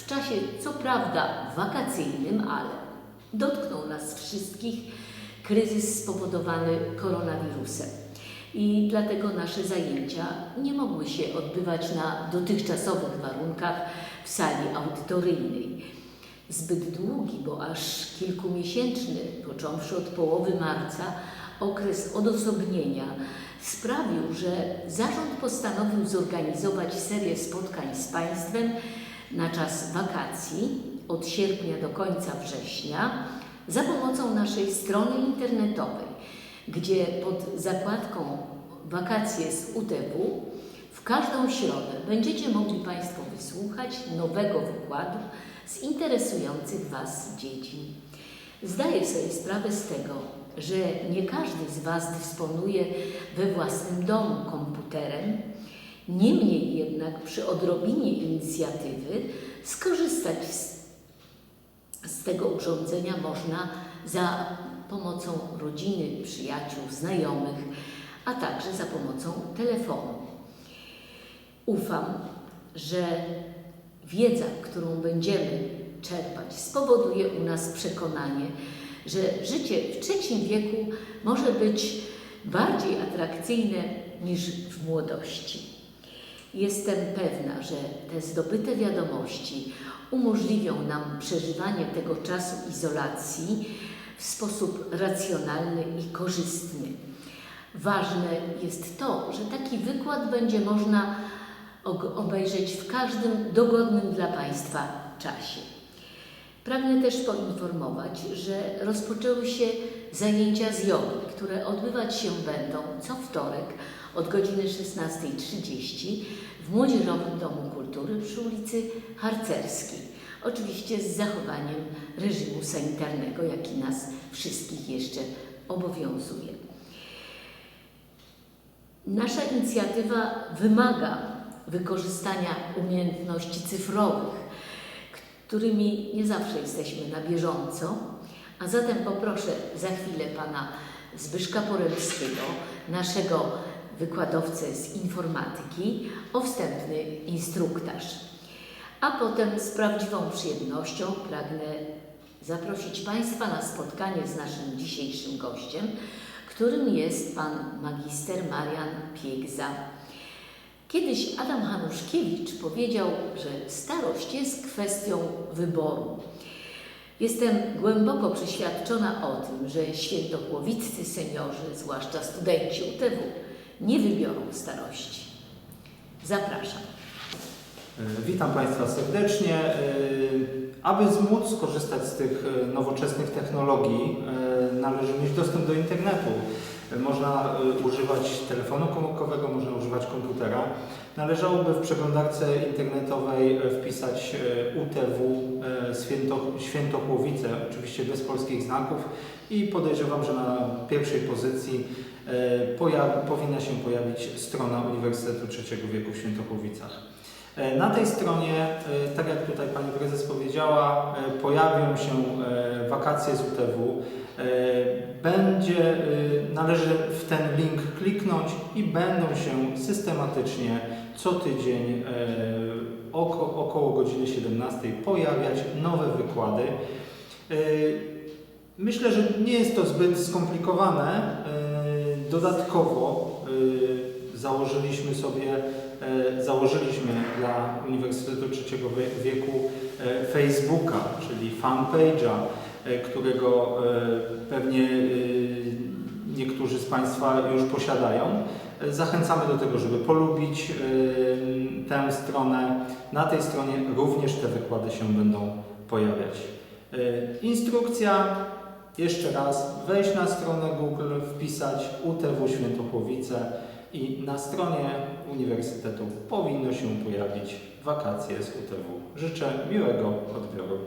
w czasie co prawda wakacyjnym, ale dotknął nas wszystkich kryzys spowodowany koronawirusem. I dlatego nasze zajęcia nie mogły się odbywać na dotychczasowych warunkach w sali audytoryjnej. Zbyt długi, bo aż kilkumiesięczny, począwszy od połowy marca, okres odosobnienia sprawił, że zarząd postanowił zorganizować serię spotkań z Państwem na czas wakacji od sierpnia do końca września za pomocą naszej strony internetowej, gdzie pod zakładką Wakacje z UTW w każdą środę będziecie mogli Państwo wysłuchać nowego wykładu z interesujących Was dziedzin. Zdaję sobie sprawę z tego, że nie każdy z Was dysponuje we własnym domu komputerem, niemniej jednak przy odrobinie inicjatywy skorzystać z, z tego urządzenia można za pomocą rodziny, przyjaciół, znajomych, a także za pomocą telefonu. Ufam, że wiedza, którą będziemy czerpać, spowoduje u nas przekonanie, że życie w trzecim wieku może być bardziej atrakcyjne niż w młodości. Jestem pewna, że te zdobyte wiadomości umożliwią nam przeżywanie tego czasu izolacji w sposób racjonalny i korzystny. Ważne jest to, że taki wykład będzie można obejrzeć w każdym dogodnym dla Państwa czasie. Pragnę też poinformować, że rozpoczęły się zajęcia z jogi, które odbywać się będą co wtorek od godziny 16.30 w Młodzieżowym Domu Kultury przy ulicy Harcerskiej. Oczywiście z zachowaniem reżimu sanitarnego, jaki nas wszystkich jeszcze obowiązuje. Nasza inicjatywa wymaga wykorzystania umiejętności cyfrowych, którymi nie zawsze jesteśmy na bieżąco, a zatem poproszę za chwilę pana Zbyszka Poremskiego, naszego wykładowcę z informatyki, o wstępny instruktaż. A potem z prawdziwą przyjemnością pragnę zaprosić Państwa na spotkanie z naszym dzisiejszym gościem, którym jest pan magister Marian Piegza. Kiedyś Adam Hanuszkiewicz powiedział, że starość jest kwestią wyboru. Jestem głęboko przeświadczona o tym, że świętochłowiccy seniorzy, zwłaszcza studenci UTW, nie wybiorą starości. Zapraszam. E, Witam Państwa serdecznie. E, Aby móc skorzystać z tych e, nowoczesnych technologii, należy mieć dostęp do internetu. Można używać telefonu komórkowego, można używać komputera. Należałoby w przeglądarce internetowej wpisać UTW Święto, Świętochłowice, oczywiście bez polskich znaków i podejrzewam, że na pierwszej pozycji powinna się pojawić strona Uniwersytetu Trzeciego Wieku w Świętochłowicach. E, Na tej stronie, e, tak jak tutaj Pani Prezes powiedziała, e, pojawią się e, wakacje z UTW. E, Będzie, e, należy w ten link kliknąć i będą się systematycznie co tydzień e, oko, około godziny 17 pojawiać nowe wykłady. E, Myślę, że nie jest to zbyt skomplikowane. Dodatkowo e, założyliśmy sobie e, założyliśmy dla Uniwersytetu Trzeciego Wie- Wieku e, Facebooka, czyli fanpage'a, e, którego pewnie e, niektórzy z Państwa już posiadają. Zachęcamy do tego, żeby polubić tę stronę. Na tej stronie również te wykłady się będą pojawiać. Instrukcja jeszcze raz, wejść na stronę Google, wpisać UTW Świętochłowice i na stronie Uniwersytetu powinno się pojawić wakacje z UTW. Życzę miłego odbioru.